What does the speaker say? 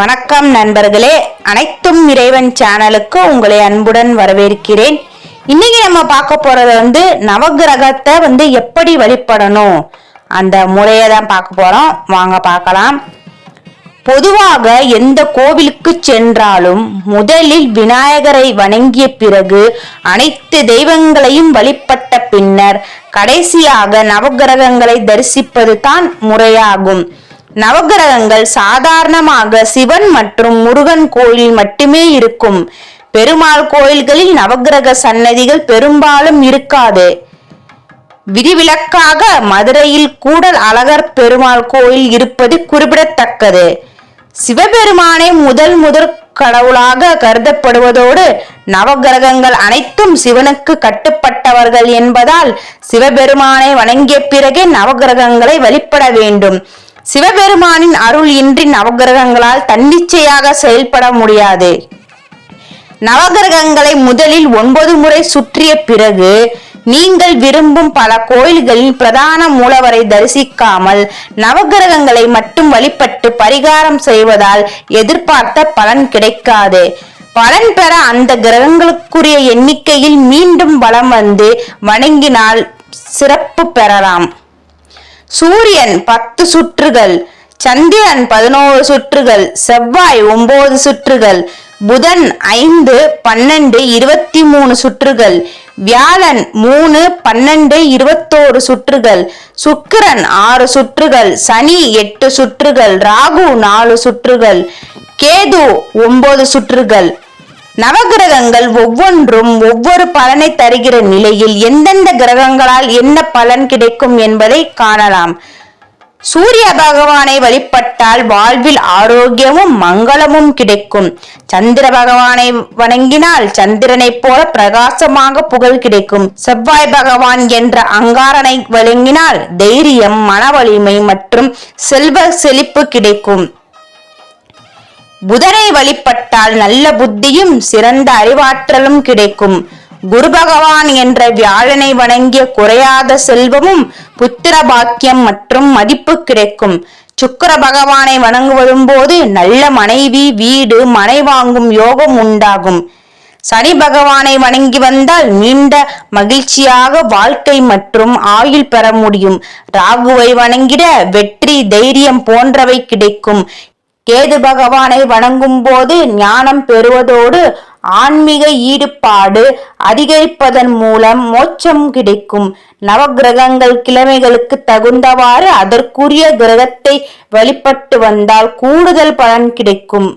வணக்கம் நண்பர்களே. அனைத்தும் இறைவன் சேனலுக்கு உங்களை அன்புடன் வரவேற்கிறேன். இன்னைக்கு நம்ம பார்க்க போறது வந்து நவகிரகத்தை வந்து எப்படி வழிபடணும்? அந்த முறையை தான் பார்க்க போறோம். வாங்க பார்க்கலாம். பொதுவாக எந்த கோவிலுக்கு சென்றாலும் முதலில் விநாயகரை வணங்கிய பிறகு அனைத்து தெய்வங்களையும் வழிபட்ட பின்னர் கடைசியாக நவகிரகங்களை தரிசிப்பது தான் முறையாகும். நவகிரகங்கள் சாதாரணமாக சிவன் மற்றும் முருகன் கோயில் மட்டுமே இருக்கும். பெருமாள் கோயில்களில் நவகிரக சன்னதிகள் பெரும்பாலும் இருக்காது. விதிவிலக்காக மதுரையில் கூடல் அழகர் பெருமாள் கோயில் இருப்பது குறிப்பிடத்தக்கது. சிவபெருமானை முதல் முதற் கடவுளாக கருதப்படுவதோடு நவகிரகங்கள் அனைத்தும் சிவனுக்கு கட்டுப்பட்டவர்கள் என்பதால் சிவபெருமானை வணங்கிய பிறகே நவகிரகங்களை வழிபட வேண்டும். சிவபெருமானின் அருள் இன்றி நவகிரகங்களால் தன்னிச்சையாக செயல்பட முடியாது. நவகிரகங்களை முதலில் ஒன்பது முறை சுற்றிய பிறகு நீங்கள் விரும்பும் பல கோயில்களில் பிரதான மூலவரை தரிசிக்காமல் நவகிரகங்களை மட்டும் வழிபட்டு பரிகாரம் செய்வதால் எதிர்பார்த்த பலன் கிடைக்காது. பலன் பெற அந்த கிரகங்களுக்குரிய எண்ணிக்கையில் மீண்டும் வலம் வந்து வணங்கினால் சிறப்பு பெறலாம். சூரியன் பத்து சுற்றுகள் சந்திரன் பதினோரு சுற்றுகள் செவ்வாய் ஒன்பது சுற்றுகள் புதன் ஐந்து பன்னெண்டு இருபத்தி மூணு சுற்றுகள் வியாழன் மூணு பன்னெண்டு இருபத்தோரு சுற்றுகள் சுக்கிரன் ஆறு சுற்றுகள் சனி எட்டு சுற்றுகள் ராகு நாலு சுற்றுகள் கேது ஒன்பது சுற்றுகள் நவகிரகங்கள் ஒவ்வொன்றும் ஒவ்வொரு பலனை தருகிற நிலையில் எந்தெந்த கிரகங்களால் என்ன பலன் கிடைக்கும் என்பதை காணலாம். சூரிய பகவானை வழிபட்டால் வாழ்வில் ஆரோக்கியமும் மங்களமும் கிடைக்கும். சந்திர பகவானை வணங்கினால் சந்திரனைப் போல பிரகாசமாக புகழ் கிடைக்கும். செவ்வாய் பகவான் என்ற அங்காரனை வழங்கினால் தைரியம் மன வலிமை மற்றும் செல்வ செழிப்பு கிடைக்கும். புதனை வழிபட்டால் நல்ல புத்தியும் சிறந்த அறிவாற்றலும் கிடைக்கும். குரு பகவான் என்ற வியாழனை வணங்கிய குறையாத செல்வமும் புத்திர பாக்கியம் மற்றும் மதிப்பு கிடைக்கும். சுக்கிர பகவானை வணங்குவதும் போது நல்ல மனைவி வீடு மனை வாங்கும் யோகம் உண்டாகும். சனி பகவானை வணங்கி வந்தால் நீண்ட மகிழ்ச்சியாக வாழ்க்கை மற்றும் ஆயுள் பெற முடியும். ராகுவை வணங்கிட வெற்றி தைரியம் போன்றவை கிடைக்கும். கேது பகவானை வணங்கும் போது ஞானம் பெறுவதோடு ஆன்மீக ஈடுபாடு அதிகரிப்பதன் மூலம் மோட்சம் கிடைக்கும். நவகிரகங்கள் கிழமைகளுக்கு தகுந்தவாறு அதற்குரிய கிரகத்தை வழிபட்டு வந்தால் கூடுதல் பலன் கிடைக்கும்.